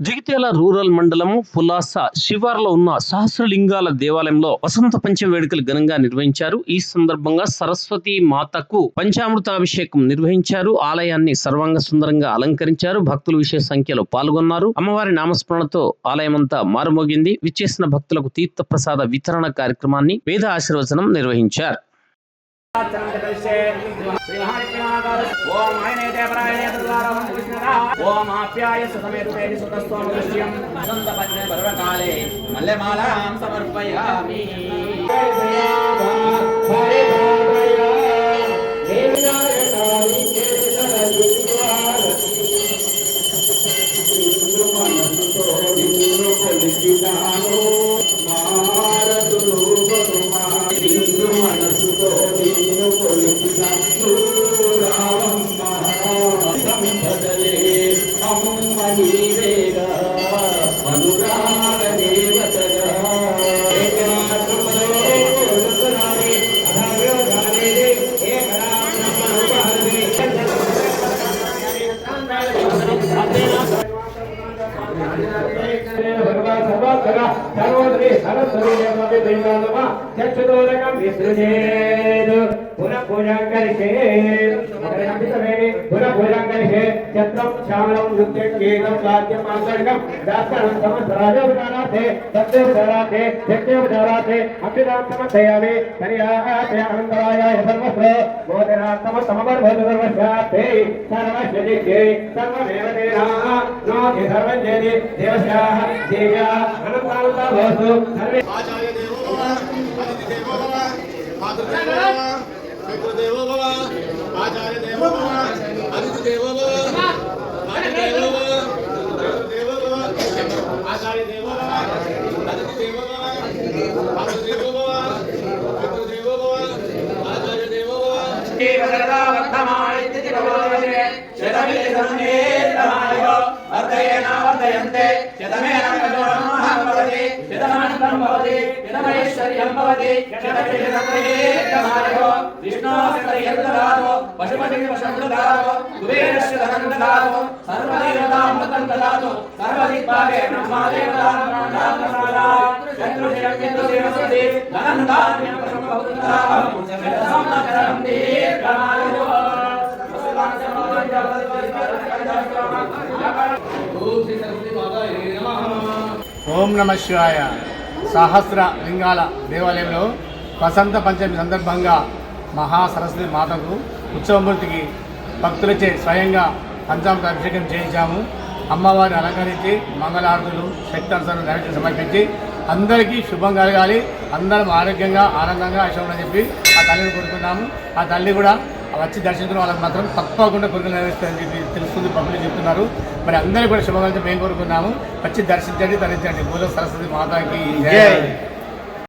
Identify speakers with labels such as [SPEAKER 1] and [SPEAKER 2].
[SPEAKER 1] Jagtial rural మండలం పులాస శివార్లో ఉన్న సహస్రలింగాల దేవాలయంలో వసంత పంచమి వేడుకలు ఘనంగా నిర్వహించారు. ఈ సందర్భంగా సరస్వతి మాతకు పంచామృతాభిషేకం నిర్వహించారు. ఆలయాన్ని సర్వాంగ సుందరంగా అలంకరించారు. భక్తులు విశేష సంఖ్యలో పాల్గొన్నారు. అమ్మవారి నామస్మరణతో ఆలయమంతా మారుమోగింది. విచ్చేసిన భక్తులకు తీర్థ ప్రసాద వితరణ కార్యక్రమాన్ని వేద ఆశీర్వచనం నిర్వహించారు.
[SPEAKER 2] ओम आयने देवरायने तद्वारवं कृष्णदा ओम आप्याय सुतमेत्वे सुतस्तोम दृश्यं संतपद्मे पर्वकाले समर्पयामि भारत పద్మే పర్వకాలే మల్లెమాలాం సమర్పయామి
[SPEAKER 3] పునః పూజాం కలిసే పునః పూజాం కలిసే చత్రం శ్యామలం నృత్యం గీతం వాద్యం మాంగళికం దాస్తరం సమస్తరాజోపచారార్థే సత్యోపచారార్థే శక్త్యోపచారార్థే అక్షితాం సమర్థయామి కర్యాయ అనంతరాయ సర్వస్వ మోదనార్థమ సమవర్భోత సర్వస్యార్థే సర్వస్య దిక్కే సర్వమేవ తేనా నోతి సర్వం చేది దేవస్యాః దేవ్యా అనంతానంత భవతు సర్వే
[SPEAKER 4] ఆచార్య దేవో భవ అతిథి దేవో భవ మాతృదేవో భవ భవ ఆచార్య దేవో భవ దేవో భవ భవ భవ ఆచార్య దేవో భవ దేవో భవ భవ భవ ఆచార్య దేవో భవ
[SPEAKER 2] వర్ధయంతే శతమేన భవతి శతమనంతం భవతి శతమైశ్వర్యం భవతి శతమాయో విష్ణోస్తర్యంతరాదో పశుపతి వశంతరాదో కుబేరస్య ధనం దదాతు సర్వదేవతామృతం దదాతు సర్వదిక్పాలే బ్రహ్మాదేవతాం ప్రాణాత్మనాదా శత్రుజయం విద్యుదేవసతి ధనందాన్యం ప్రసంభవతాం శతసంవత్సరం దీర్ఘమాయో
[SPEAKER 5] ఓం నమ శివాయ. సహస్ర లింగాల దేవాలయంలో వసంత పంచమి సందర్భంగా మహాసరస్వతి మాతకు ఉత్సవమూర్తికి భక్తులచే స్వయంగా పంచామృత అభిషేకం చేయించాము. అమ్మవారిని అలంకరించి మంగళారతులు శక్తి నైవేద్యం సమర్పించి అందరికీ శుభం కలగాలి. అందరం ఆరోగ్యంగా ఆనందంగా ఐశ్వర్యం చెప్పి ఆ తల్లిని కోరుకున్నాము ఆ తల్లి కూడా వచ్చి దర్శించుకున్న వాళ్ళకి మాత్రం తప్పకుండా కోరికలు నెరవేరుస్తారని చెప్పి తెలుస్తుంది పబ్లిక్ చెప్తున్నారు. మరి అందరూ కూడా శుభకాలం మేము కోరుకున్నాము. వచ్చి దర్శించండి తరించండి. మూల సరస్వతి మాతాకి